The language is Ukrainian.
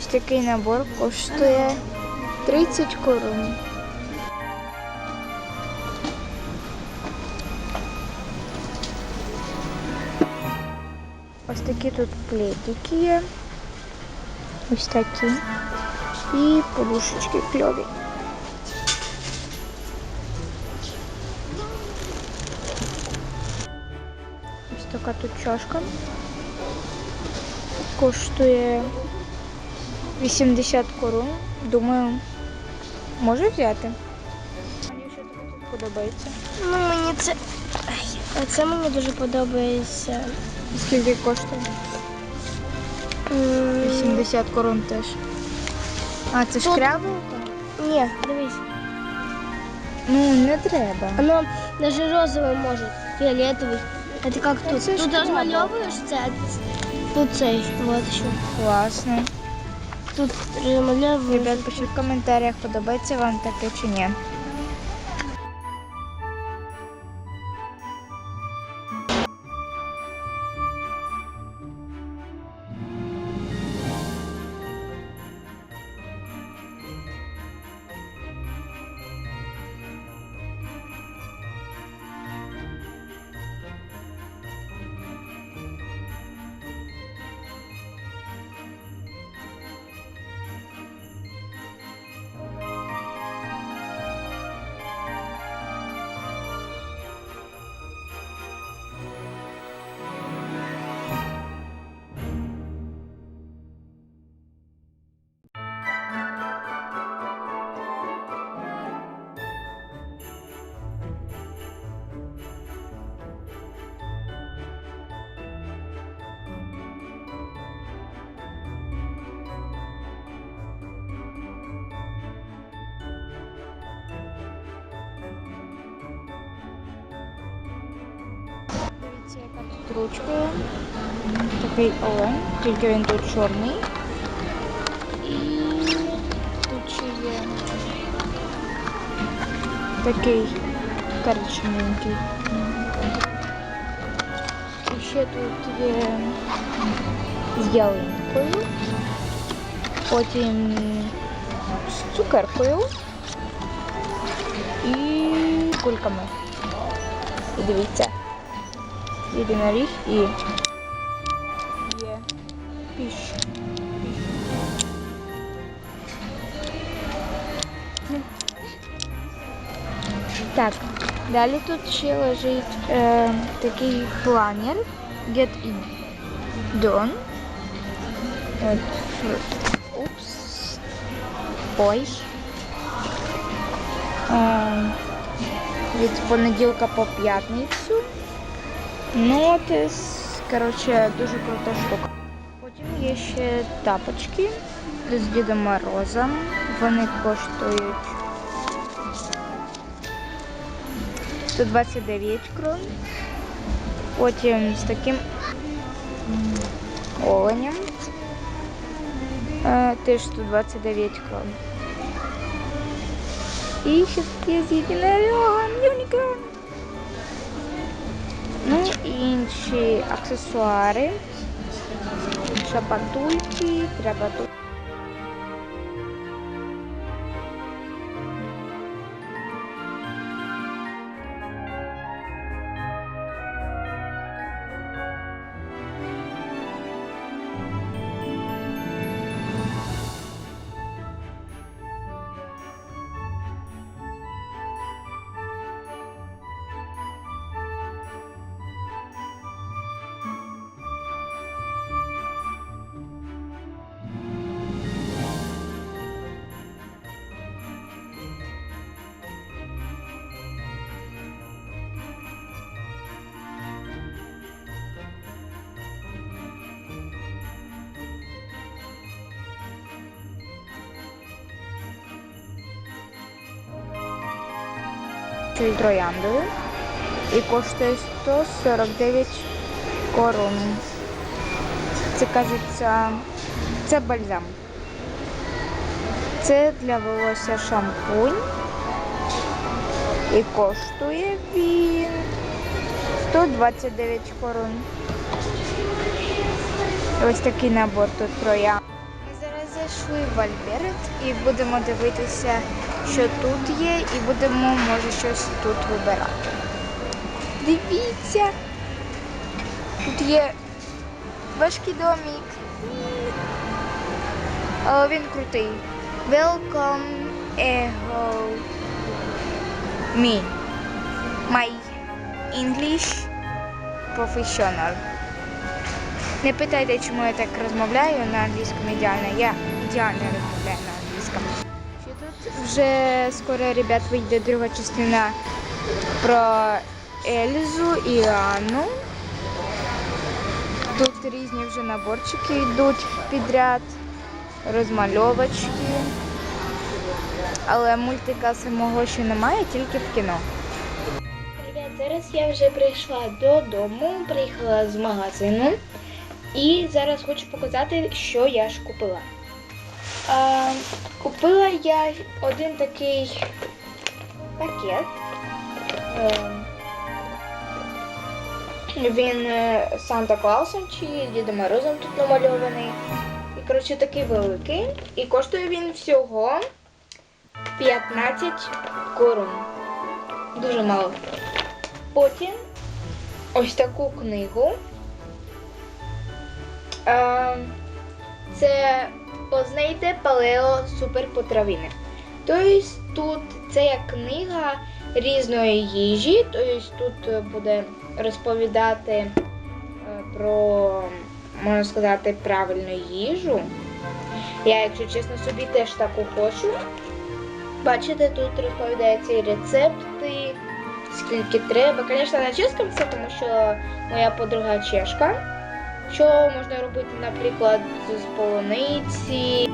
Ось такий набор коштує 30 корон. Ось такі тут плетики є. Ось такі. І подушечки кльові. Ось така тут чашка. Коштує 80 корон. Думаю, може взяти. Мені що тобі тут подобається. Ну, мені це. Ай, а це мені дуже подобається. Скільки коштує? М, 80 корон теж. А, це Тут- шкрябалка? Ні, дивись. Ну, не треба. Оно даже розовый может, фиолетовый. Это как Ну, тут. це ж Тут крабовка. размальовываешь це, а тут цей. Вот еще. Класно. Тут розмовляв. Ребят, пишіть в коментарях, подобається вам таке чи ні. Яка тут ручка. Такий олень, тільки він тут чорний. І тут ще є такий коричневенький. І ще тут є з ялинкою. Потім з цукеркою і кульками. І дивіться. Єдиноріг і є піш. Так, далі тут ще лежить е, такий планер Get In Done. От, Упс. Ой. Е, від понеділка по п'ятницю. Нотис. Коротше, дуже крута штука. Потім є ще тапочки з Дідом Морозом. Вони коштують 129 крон. Потім з таким м, оленем. Е, теж 129 крон. І ще є з єдинорогом. Юнікорн. Ну і інші аксесуари, шапатульки, треба Цей трояндовий і коштує 149 корон. Це кажеться, це бальзам. Це для волосся шампунь. І коштує він 129 корон. Ось такий набор тут троянд. Ми зараз зайшли в Альберт і будемо дивитися, що тут є, і будемо, може, щось тут вибирати. Дивіться! Тут є важкий домик. Але він крутий. Welcome Ego Me. My English Professional. Не питайте, чому я так розмовляю на англійському ідеально. Я ідеально розмовляю вже скоро, ребят, вийде друга частина про Ельзу і Анну. Тут різні вже наборчики йдуть підряд, розмальовочки. Але мультика самого ще немає, тільки в кіно. Ребят, зараз я вже прийшла додому, приїхала з магазину. І зараз хочу показати, що я ж купила. А, купила я один такий пакет. Е, Він е, Санта Клаусом чи Дідом Морозом тут намальований. І, коротше, такий великий. І коштує він всього 15 корун. Дуже мало. Потім ось таку книгу. Е, Це познайте палео суперпотравини. Тобто тут це як книга різної їжі, тобто тут буде розповідати е, про, можна сказати, правильну їжу. Я, якщо чесно, собі теж таку хочу. Бачите, тут розповідаються і рецепти, скільки треба. Звісно, на чеському це, тому що моя подруга чешка. Що можна робити, наприклад, з полуниці,